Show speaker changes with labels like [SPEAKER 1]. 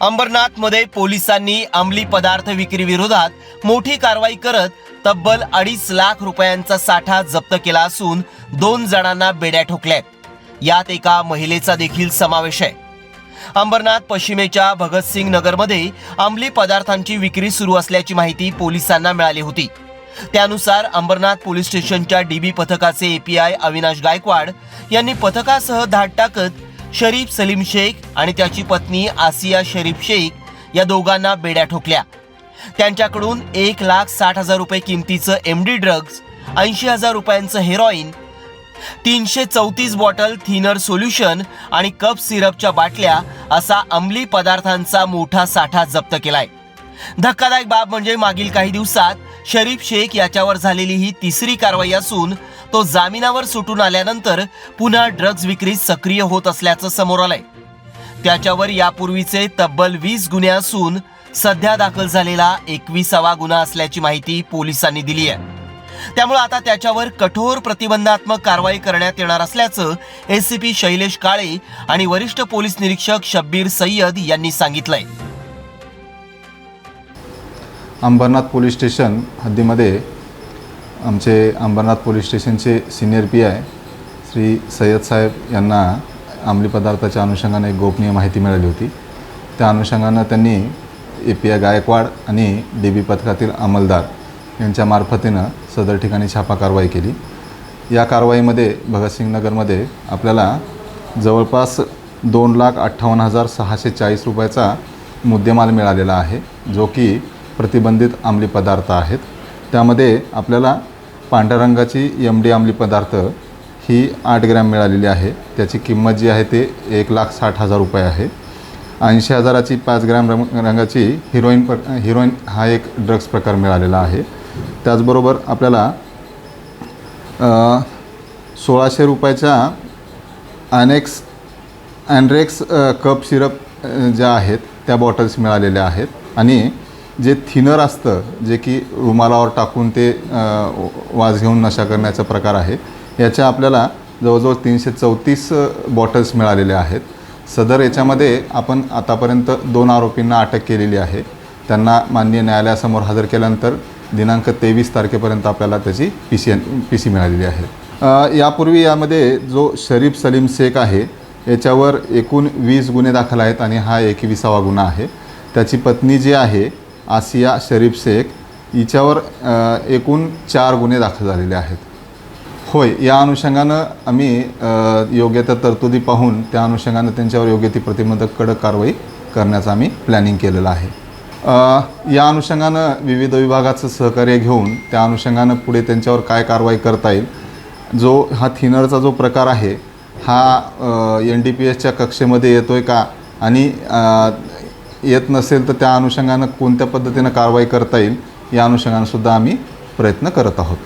[SPEAKER 1] अंबरनाथमध्ये पोलिसांनी अंमली पदार्थ विक्री विरोधात मोठी कारवाई करत तब्बल अडीच लाख रुपयांचा साठा जप्त केला असून दोन जणांना बेड्या ठोकल्यात यात एका महिलेचा देखील समावेश आहे. अंबरनाथ पश्चिमेच्या भगतसिंग नगरमध्ये अंमली पदार्थांची विक्री सुरू असल्याची माहिती पोलिसांना मिळाली होती. त्यानुसार अंबरनाथ पोलीस स्टेशनच्या डीबी पथकाचे एपीआय अविनाश गायकवाड यांनी पथकासह धाड टाकत शरीफ सलीम शेख आणि त्याची पत्नी आसिया शरीफ शेख या दोघांना बेड्या ठोकल्या. त्यांच्याकडून एक लाख साठ हजार रुपये किमतीचं एम डी ड्रग्ज ऐंशी हजार रुपयांचं हेरॉईन तीनशे चौतीस बॉटल थिनर सोल्युशन आणि कप सिरपच्या बाटल्या असा अंमली पदार्थांचा मोठा साठा जप्त केलाय. धक्कादायक बाब म्हणजे मागील काही दिवसात शरीफ शेख याच्यावर झालेली ही तिसरी कारवाई असून तो जामिनावर सुटून आल्यानंतर पुन्हा ड्रग्ज विक्रीत सक्रिय होत असल्याचं समोर आलंय. त्याच्यावर यापूर्वीचे तब्बल वीस गुन्हे असून सध्या दाखल झालेला एकविसावा गुन्हा असल्याची माहिती पोलिसांनी दिली आहे त्यामुळे आता त्याच्यावर कठोर प्रतिबंधात्मक कारवाई करण्यात येणार असल्याचं एसीपी शैलेश काळे आणि वरिष्ठ पोलीस निरीक्षक शब्बीर सय्यद यांनी सांगितलंय.
[SPEAKER 2] अंबरनाथ पोलीस स्टेशन हद्दीमध्ये आमचे अंबरनाथ पोलीस स्टेशनचे senior P I Shri Sayyad साहेब यांना अंमली पदार्थाच्या अनुषंगाने एक गोपनीय माहिती मिळाली होती. त्या अनुषंगानं त्यांनी ए पी आय गायकवाड आणि डी बी पथकातील अंमलदार यांच्या मार्फतीनं सदर ठिकाणी छापा कारवाई केली. या कारवाईमध्ये भगतसिंग नगरमध्ये आपल्याला जवळपास दोन लाख अठ्ठावन्न हजार सहाशे चाळीस रुपयाचा मुद्देमाल मिळालेला आहे जो की प्रतिबंधित अंमली पदार्थ आहेत. त्यामध्ये आपल्याला पांढऱ्या रंगाची एम डी अंमली पदार्थ ही आठ ग्रॅम मिळालेली आहे. त्याची किंमत जी आहे ते एक लाख साठ हजार रुपये आहे. ऐंशी हजाराची पाच ग्रॅम रंग रंगाची हिरोईन प्र हिरोईन हा एक ड्रग्स प्रकार मिळालेला आहे. त्याचबरोबर आपल्याला सोळाशे रुपयाच्या अनेक्स अँड्रेक्स कप सिरप ज्या आहेत त्या बॉटल्स मिळालेल्या आहेत. आणि जे थिनर असतं जे की रुमालावर टाकून ते वाज घेऊन नशा करण्याचा प्रकार आहे याच्या आपल्याला जवळजवळ तीनशे चौतीस बॉटल्स मिळालेल्या आहेत. सदर याच्यामध्ये आपण आतापर्यंत दोन आरोपींना अटक केलेली आहे. त्यांना माननीय न्यायालयासमोर हजर केल्यानंतर दिनांक तेवीस तारखेपर्यंत आपल्याला त्याची P C N P C मिळालेली आहे. यापूर्वी यामध्ये जो शरीफ सलीम शेख आहे याच्यावर एकूण वीस गुन्हे दाखल आहेत आणि हा एकविसावा गुन्हा आहे. त्याची पत्नी जी आहे आसिया शरीफ शेख हिच्यावर एकूण चार गुन्हे दाखल झालेले आहेत. होय या अनुषंगानं आम्ही योग्य त्या तरतुदी पाहून त्या अनुषंगानं त्यांच्यावर योग्य ती प्रतिबंधक कडक कारवाई करण्याचं आम्ही प्लॅनिंग केलेलं आहे. या अनुषंगानं विविध विभागाचं सहकार्य घेऊन त्या अनुषंगानं पुढे त्यांच्यावर काय कारवाई करता येईल जो हा थिनरचा जो प्रकार आहे हा एन डी पी एसच्या कक्षेमध्ये येतो आहे का? आणि येत नसेल तर त्या अनुषंगानं कोणत्या पद्धतीनं कारवाई करता येईल या अनुषंगानं सुद्धा आम्ही प्रयत्न करत आहोत.